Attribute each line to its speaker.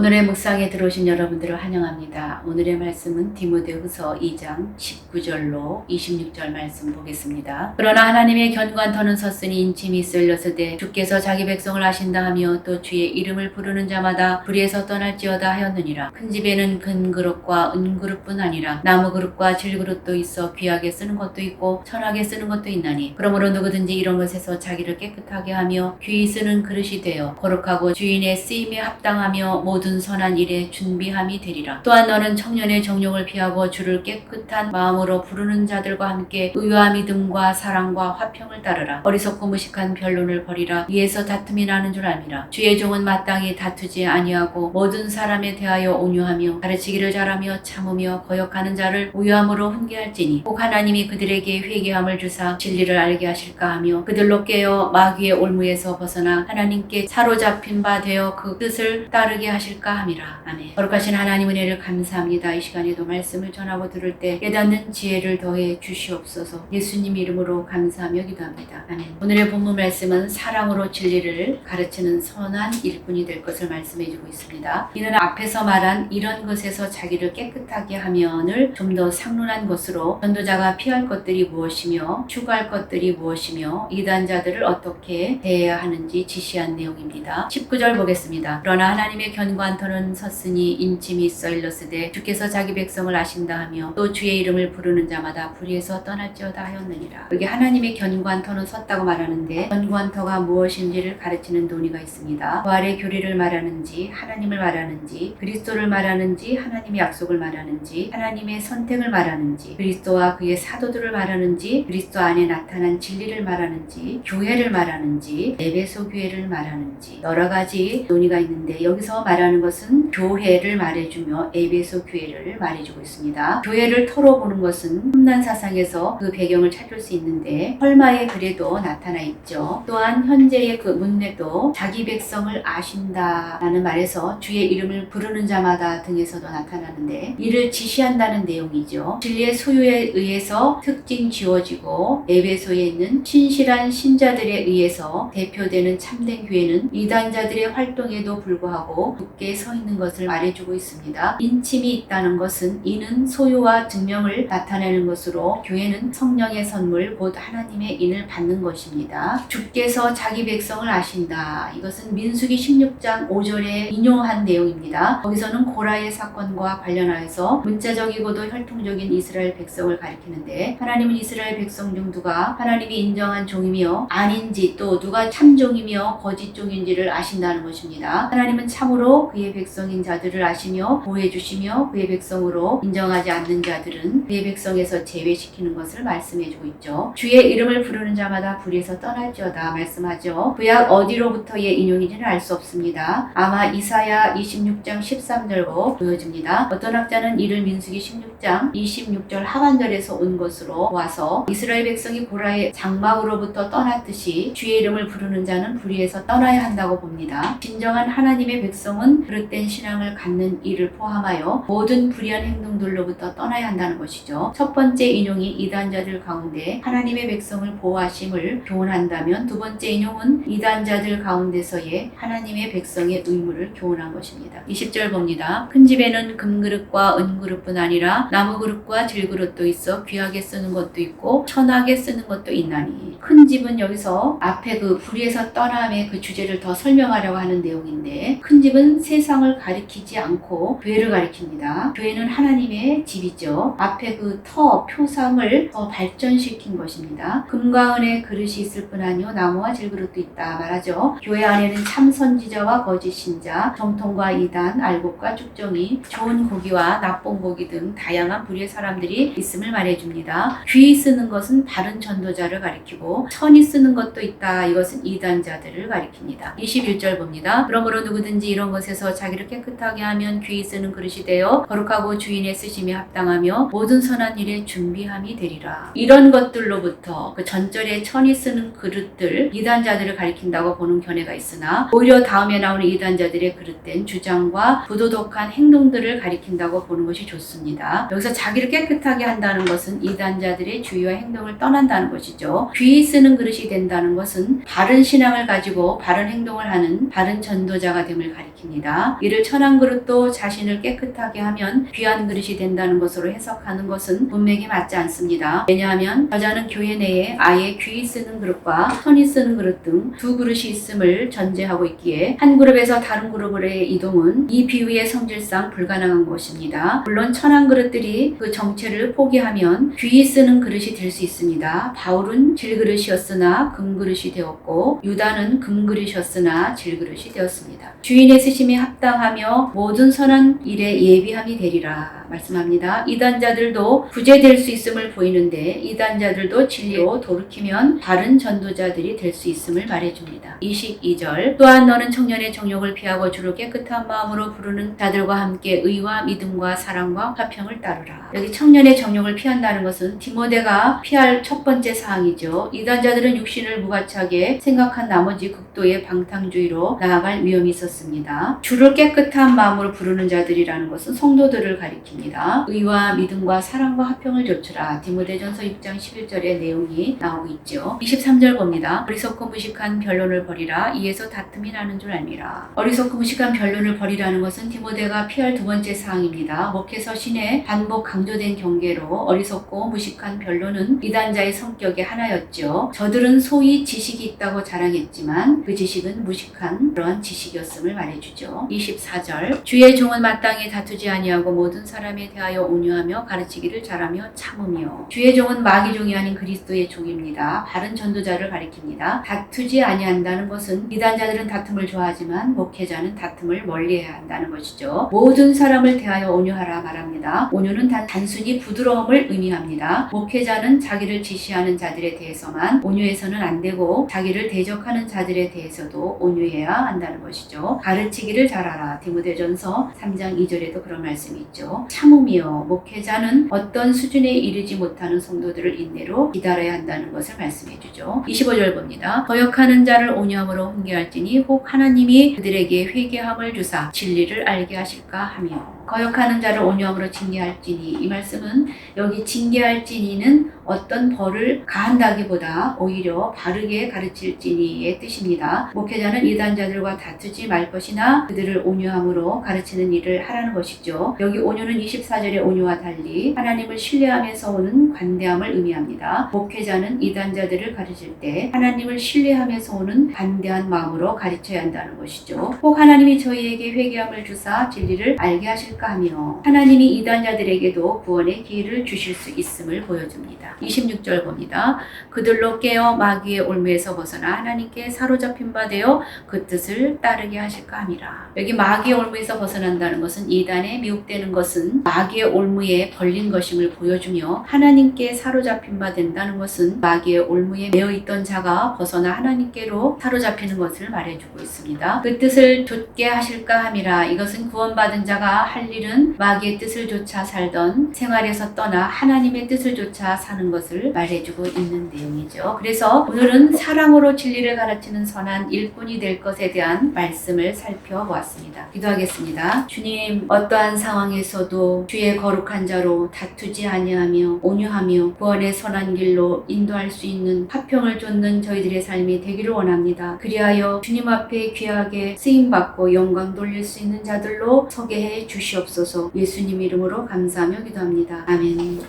Speaker 1: 오늘의 묵상에 들어오신 여러분들을 환영합니다. 오늘의 말씀은 디모데후서 2장 19절로 26절 말씀 보겠습니다. 그러나 하나님의 견고한 터는 섰으니 인침이 쏠렸으되 주께서 자기 백성을 하신다 하며 또 주의 이름을 부르는 자마다 불의에서 떠날지어다 하였느니라. 큰 집에는 금 그릇과 은 그릇뿐 아니라 나무 그릇과 질 그릇도 있어 귀하게 쓰는 것도 있고 천하게 쓰는 것도 있나니 그러므로 누구든지 이런 것에서 자기를 깨끗하게 하며 귀히 쓰는 그릇이 되어 거룩하고 주인의 쓰임에 합당하며 모든 선한 일에 준비함이 되리라. 또한 너는 청년의 정욕을 피하고 주를 깨끗한 마음으로 부르는 자들과 함께 의와 믿음과 사랑과 화평을 따르라. 어리석고 무식한 변론을 버리라. 이에서 다툼이 나는 줄 알미라. 주의 종은 마땅히 다투지 아니하고 모든 사람에 대하여 온유하며 가르치기를 잘하며 참으며 거역하는 자를 우유함으로 훈계할지니 혹 하나님이 그들에게 회개함을 주사 진리를 알게 하실까 하며 그들로 깨어 마귀의 올무에서 벗어나 하나님께 사로잡힌 바 되어 그 뜻을 따르게 하실까 함이라. 아멘. 거룩하신 하나님 은혜를 감사합니다. 이 시간에도 말씀을 전하고 들을 때 깨닫는 지혜를 더해 주시옵소서. 예수님 이름으로 감사하며 기도합니다. 아멘. 오늘의 본문 말씀은 사랑으로 진리를 가르치는 선한 일꾼이 될 것을 말씀해 주고 있습니다. 이는 앞에서 말한 이런 것에서 자기를 깨끗하게 하면을 좀 더 상론한 것으로 전도자가 피할 것들이 무엇이며 추구할 것들이 무엇이며 이단자들을 어떻게 대해야 하는지 지시한 내용입니다. 19절 보겠습니다. 그러나 하나님의 견고 한 터는 섰으니 인침이 있어 일러스되 주께서 자기 백성을 아신다 하며 또 주의 이름을 부르는 자마다 불의에서 떠날지어다 하였느니라. 여기 하나님의 터는 섰다고 말하는데 터가 무엇인지를 가르치는 논의가 있습니다. 부활의 교리를 말하는지 하나님을 말하는지 그리스도를 말하는지 하나님의 약속을 말하는지 하나님의 선택을 말하는지 그리스도와 그의 사도들을 말하는지 그리스도 안에 나타난 진리를 말하는지 교회를 말하는지 에베소 교회를 말하는지 여러 가지 논의가 있는데 여기서 말하는 것은 교회를 말해주며 에베소 교회를 말해주고 있습니다. 교회를 털어보는 것은 흠난 사상에서 그 배경을 찾을 수 있는데 헐마의 글에도 나타나 있죠. 또한 현재의 그 문맥도 자기 백성을 아신다 라는 말에서 주의 이름을 부르는 자마다 등에서도 나타나는데 이를 지시한다는 내용이죠. 진리의 소유에 의해서 특징 지워지고 에베소에 있는 신실한 신자들에 의해서 대표되는 참된 교회는 이단자들의 활동에도 불구하고 굳게 서 있는 것을 말해주고 있습니다. 인침이 있다는 것은 이는 소유와 증명을 나타내는 것으로 교회는 성령의 선물 곧 하나님의 인을 받는 것입니다. 주께서 자기 백성을 아신다. 이것은 민수기 16장 5절에 인용한 내용입니다. 거기서는 고라의 사건과 관련하여서 문자적이고도 혈통적인 이스라엘 백성을 가리키는데 하나님은 이스라엘 백성 중 누가 하나님이 인정한 종이며 아닌지 또 누가 참종이며 거짓 종인지를 아신다는 것입니다. 하나님은 참으로 그의 백성인 자들을 아시며 보호해 주시며 그의 백성으로 인정하지 않는 자들은 그의 백성에서 제외시키는 것을 말씀해 주고 있죠. 주의 이름을 부르는 자마다 불에서 떠날지어다 말씀하죠. 구약 어디로부터의 인용인지는 알 수 없습니다. 아마 이사야 26장 13절로 보여집니다. 어떤 학자는 이를 민수기 16장 26절 하반절에서 온 것으로 와서 이스라엘 백성이 고라의 장막으로부터 떠났듯이 주의 이름을 부르는 자는 불의에서 떠나야 한다고 봅니다. 진정한 하나님의 백성은 그릇된 신앙을 갖는 이를 포함하여 모든 불의한 행동들로부터 떠나야 한다는 것이죠. 첫 번째 인용이 이단자들 가운데 하나님의 백성을 보호하심을 교훈한다면 두 번째 인용은 이단자들 가운데서의 하나님의 백성의 의무를 교훈한 것입니다. 20절 봅니다. 큰 집에는 금그릇과 은그릇뿐 아니라 나무그릇과 질그릇도 있어 귀하게 쓰는 것도 있고 천하게 쓰는 것도 있나니 큰 집은 여기서 앞에 그 불의에서 떠남의 그 주제를 더 설명하려고 하는 내용인데 큰 집은 세상을 가리키지 않고 교회를 가리킵니다. 교회는 하나님의 집이죠. 앞에 그 터 표상을 더 발전시킨 것입니다. 금과 은의 그릇이 있을 뿐 아니요 나무와 질그릇도 있다 말하죠. 교회 안에는 참 선지자와 거짓 신자, 정통과 이단, 알곡과 쭉정이, 좋은 고기와 나쁜 고기 등 다양한 부류의 사람들이 있음을 말해줍니다. 귀 쓰는 것은 바른 전도자를 가리키고 천이 쓰는 것도 있다. 이것은 이단자들을 가리킵니다. 21절 봅니다. 그러므로 누구든지 이런 것에서 자기를 깨끗하게 하면 귀 쓰는 그릇이 되어 거룩하고 주인의 쓰심이 합당하며 모든 선한 일에 준비함이 되리라. 이런 것들로부터 그 전절에 천이 쓰는 그릇들 이단자들을 가리킨다고 보는 견해가 있으나 오히려 다음에 나오는 이단자들의 그릇된 주장과 부도덕한 행동들을 가리킨다고 보는 것이 좋습니다. 여기서 자기를 깨끗하게 한다는 것은 이단자들의 주의와 행동을 떠난다는 것이죠. 귀 쓰는 그릇이 된다는 것은 바른 신앙을 가지고 바른 행동을 하는 바른 전도자가 됨을 가리킵니다. 있습니다. 이를 천한 그릇도 자신을 깨끗하게 하면 귀한 그릇이 된다는 것으로 해석하는 것은 문맥에 맞지 않습니다. 왜냐하면 저자는 교회 내에 아예 귀 쓰는 그릇과 손이 쓰는 그릇 등 두 그릇이 있음을 전제하고 있기에 한 그룹에서 다른 그룹의 이동은 이 비유의 성질상 불가능한 것입니다. 물론 천한 그릇들이 그 정체를 포기하면 귀 쓰는 그릇이 될 수 있습니다. 바울은 질그릇이었으나 금그릇이 되었고 유다는 금그릇이었으나 질그릇이 되었습니다. 주인의 쓰심 에 합당하며 모든 선한 일에 예비함이 되리라 말씀합니다. 이단자들도 구제될 수 있음을 보이는데 이단자들도 진리로 돌이키면 다른 전도자들이 될 수 있음을 말해줍니다. 22절 또한 너는 청년의 정욕을 피하고 주를 깨끗한 마음으로 부르는 자들과 함께 의와 믿음과 사랑과 화평을 따르라. 여기 청년의 정욕을 피한다는 것은 디모데가 피할 첫 번째 사항이죠. 이단자들은 육신을 무가치하게 생각한 나머지 극도의 방탕주의로 나아갈 위험이 있었습니다. 주를 깨끗한 마음으로 부르는 자들이라는 것은 성도들을 가리킵니다. 의와 믿음과 사랑과 화평을 조추라. 디모데전서 6장 11절의 내용이 나오고 있죠. 23절 봅니다. 어리석고 무식한 변론을 버리라. 이에서 다툼이 나는 줄 알미라. 어리석고 무식한 변론을 버리라는 것은 디모데가 피할 두 번째 사항입니다. 목회서 신의 반복 강조된 경계로 어리석고 무식한 변론은 이단자의 성격의 하나였죠. 저들은 소위 지식이 있다고 자랑했지만 그 지식은 무식한 그러한 지식이었음을 말해주죠. 24절 주의 종은 마땅히 다투지 아니하고 모든 사람 에 대하여 온유하며 가르치기를 잘하며 참으며 주의 종은 마귀 종이 아닌 그리스도의 종입니다. 바른 전도자를 가리킵니다. 다투지 아니한다는 것은 이단자들은 다툼을 좋아하지만 목회자는 다툼을 멀리해야 한다는 것이죠. 모든 사람을 대하여 온유하라 말합니다. 온유는 단, 단순히 부드러움을 의미합니다. 목회자는 자기를 지시하는 자들에 대해서만 온유해서는 안 되고 자기를 대적하는 자들에 대해서도 온유해야 한다는 것이죠. 가르치기를 잘하라. 디모데전서 3장 2절에도 그런 말씀이 있죠. 참음이요. 목회자는 어떤 수준에 이르지 못하는 성도들을 인내로 기다려야 한다는 것을 말씀해 주죠. 25절 봅니다. 거역하는 자를 온유함으로 훈계할지니 혹 하나님이 그들에게 회개함을 주사 진리를 알게 하실까 하며 거역하는 자를 온유함으로 징계할지니 이 말씀은 여기 징계할지니는 어떤 벌을 가한다기보다 오히려 바르게 가르칠지니의 뜻입니다. 목회자는 이단자들과 다투지 말 것이나 그들을 온유함으로 가르치는 일을 하라는 것이죠. 여기 온유는 24절의 온유와 달리 하나님을 신뢰하면서 오는 관대함을 의미합니다. 목회자는 이단자들을 가르칠 때 하나님을 신뢰하면서 오는 관대한 마음으로 가르쳐야 한다는 것이죠. 혹 하나님이 저희에게 회개함을 주사 진리를 알게 하실 까 하며 하나님이 이단자들에게도 구원의 기회를 주실 수 있음을 보여줍니다. 26절 봅니다. 그들로 깨어 마귀의 올무에서 벗어나 하나님께 사로잡힌 바 되어 그 뜻을 따르게 하실까 함이라. 여기 마귀의 올무에서 벗어난다는 것은 이단에 미혹되는 것은 마귀의 올무에 걸린 것임을 보여주며 하나님께 사로잡힌 바 된다는 것은 마귀의 올무에 매어 있던 자가 벗어나 하나님께로 사로잡히는 것을 말해주고 있습니다. 그 뜻을 좇게 하실까 함이라. 이것은 구원받은 자가 할 일은 마귀의 뜻을 조차 살던 생활에서 떠나 하나님의 뜻을 조차 사는 것을 말해주고 있는 내용이죠. 그래서 오늘은 사랑으로 진리를 가르치는 선한 일꾼이 될 것에 대한 말씀을 살펴보았습니다. 기도하겠습니다. 주님, 어떠한 상황에서도 주의 거룩한 자로 다투지 아니하며 온유하며 구원의 선한 길로 인도할 수 있는 화평을 쫓는 저희들의 삶이 되기를 원합니다. 그리하여 주님 앞에 귀하게 쓰임 받고 영광 돌릴 수 있는 자들로 서게 해 주시옵소서. 예수님 이름으로 감사하며 기도합니다. 아멘.